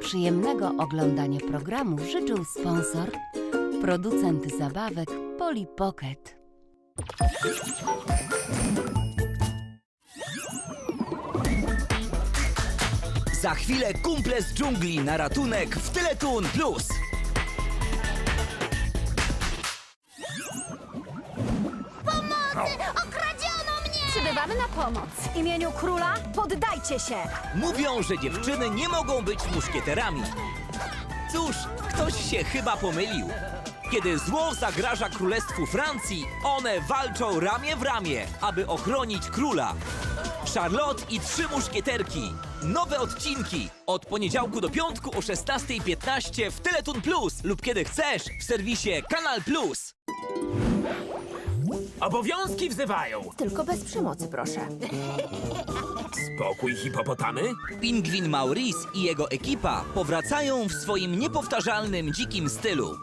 Przyjemnego oglądania programu życzył sponsor, producent zabawek Polly Pocket. Za chwilę kumple z dżungli na ratunek w Teletun Plus. Na pomoc. W imieniu króla poddajcie się. Mówią, że dziewczyny nie mogą być muszkieterami. Cóż, ktoś się chyba pomylił. Kiedy zło zagraża królestwu Francji, one walczą ramię w ramię, aby ochronić króla. Charlotte i trzy muszkieterki. Nowe odcinki od poniedziałku do piątku o 16.15 w Teletun Plus lub kiedy chcesz w serwisie Kanal Plus. Obowiązki wzywają. Tylko bez przemocy, proszę. Spokój, hipopotamy. Pingwin Maurice i jego ekipa powracają w swoim niepowtarzalnym dzikim stylu.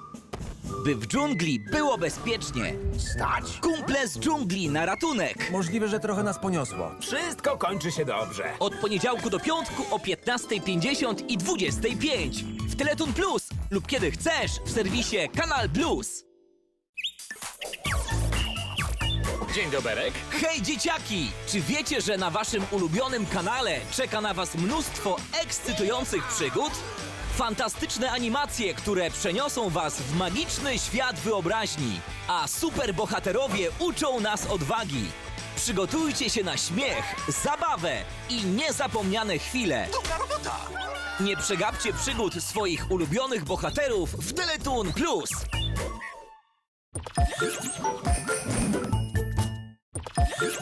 By w dżungli było bezpiecznie. Stać. Kumple z dżungli na ratunek. Możliwe, że trochę nas poniosło. Wszystko kończy się dobrze. Od poniedziałku do piątku o 15.50 i 25.00 w Teletun Plus lub kiedy chcesz w serwisie Kanal Plus. Dzień doberek. Hej dzieciaki! Czy wiecie, że na waszym ulubionym kanale czeka na was mnóstwo ekscytujących przygód? Fantastyczne animacje, które przeniosą was w magiczny świat wyobraźni, a superbohaterowie uczą nas odwagi. Przygotujcie się na śmiech, zabawę i niezapomniane chwile. Nie przegapcie przygód swoich ulubionych bohaterów w Teletun Plus. Rozpal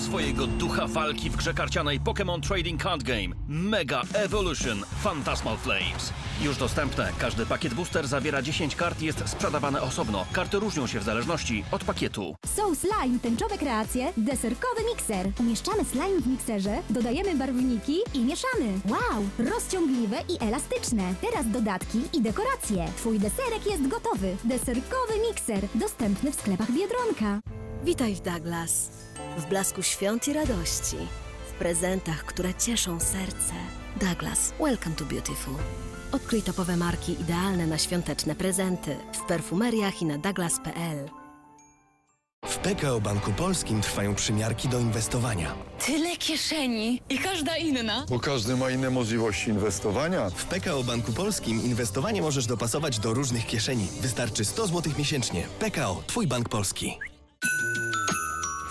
swojego ducha walki w grze karcianej Pokémon Trading Card Game Mega Evolution Phantasmal Flames. Już dostępne. Każdy pakiet booster zawiera 10 kart i jest sprzedawane osobno. Karty różnią się w zależności od pakietu. Soul Slime, tęczowe kreacje, deserkowy mikser. Umieszczamy slime w mikserze, dodajemy barwniki i mieszamy. Wow, rozciągliwe i elastyczne. Teraz dodatki i dekoracje. Twój deserek jest gotowy. Deserkowy mikser, dostępny w sklepach Biedronka. Witaj w Douglas. W blasku świąt i radości. W prezentach, które cieszą serce. Douglas, welcome to beautiful. Odkryj topowe marki idealne na świąteczne prezenty w perfumeriach i na douglas.pl. W PKO Banku Polskim trwają przymiarki do inwestowania. Tyle kieszeni i każda inna. Bo każdy ma inne możliwości inwestowania. W PKO Banku Polskim inwestowanie możesz dopasować do różnych kieszeni. Wystarczy 100 zł miesięcznie. PKO, Twój bank polski.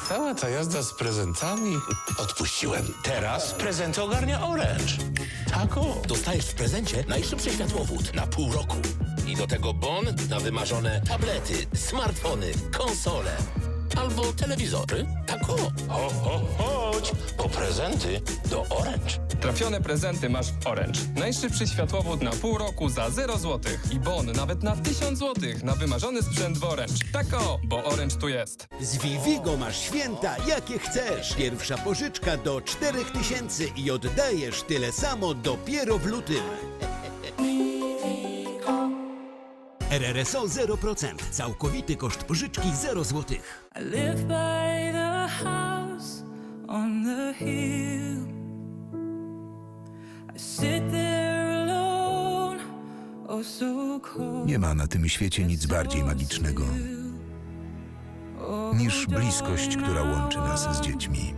Cała ta jazda z prezentami odpuściłem. Teraz prezenty ogarnia Orange. Tak o. Dostajesz w prezencie najszybszy światłowód na pół roku. I do tego bon na wymarzone tablety, smartfony, konsole. Albo telewizory. Tak o. Ho, ho, chodź po prezenty do Orange. Trafione prezenty masz w Orange. Najszybszy światłowód na pół roku za 0 zł. I bon nawet na 1000 zł na wymarzony sprzęt w Orange. Tak o, bo Orange tu jest. Z Vivigo masz święta jakie chcesz. Pierwsza pożyczka do 4000 i oddajesz tyle samo dopiero w lutym. RRSO 0%. Całkowity koszt pożyczki 0 zł. I live by the house on the hill. I sit there alone, oh so cold. Nie ma na tym świecie nic bardziej magicznego niż bliskość, która łączy nas z dziećmi.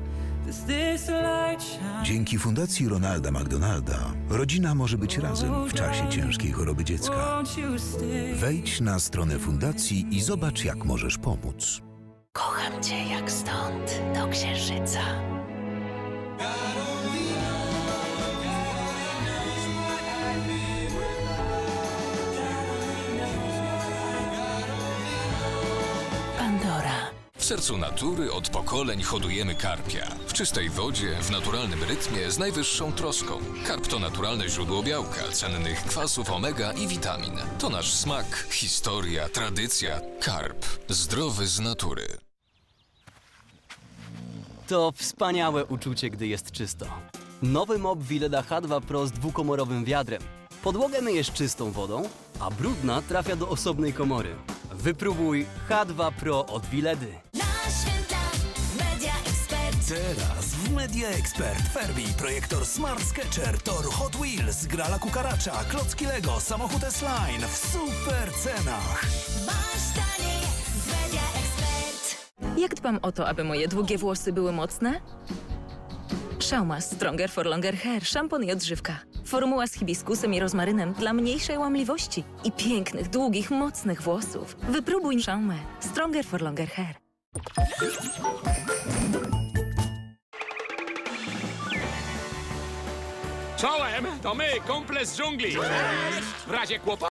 Does this light shine? Dzięki Fundacji Ronalda McDonalda rodzina może być razem w czasie ciężkiej choroby dziecka. Won't you stay? Wejdź na stronę fundacji i zobacz, jak możesz pomóc. Kocham cię jak stąd do księżyca. Pandora. W sercu natury od pokoleń hodujemy karpia. Czystej wodzie, w naturalnym rytmie, z najwyższą troską. Karp to naturalne źródło białka, cennych kwasów omega i witamin. To nasz smak, historia, tradycja. Karp. Zdrowy z natury. To wspaniałe uczucie, gdy jest czysto. Nowy mop Willeda H2 Pro z dwukomorowym wiadrem. Podłogę myjesz czystą wodą, a brudna trafia do osobnej komory. Wypróbuj H2 Pro od Willedy. Teraz w Media Expert Ferbi, projektor Smart Sketcher, tor Hot Wheels, grala kukaracza, klocki Lego, samochód S-Line w super cenach. Jak dbam o to, aby moje długie włosy były mocne? Szauma Stronger for Longer Hair, szampon i odżywka. Formuła z hibiskusem i rozmarynem dla mniejszej łamliwości i pięknych, długich, mocnych włosów. Wypróbuj Szaumę Stronger for Longer Hair. Czołem, to my, kumple z dżungli. W razie kłopotu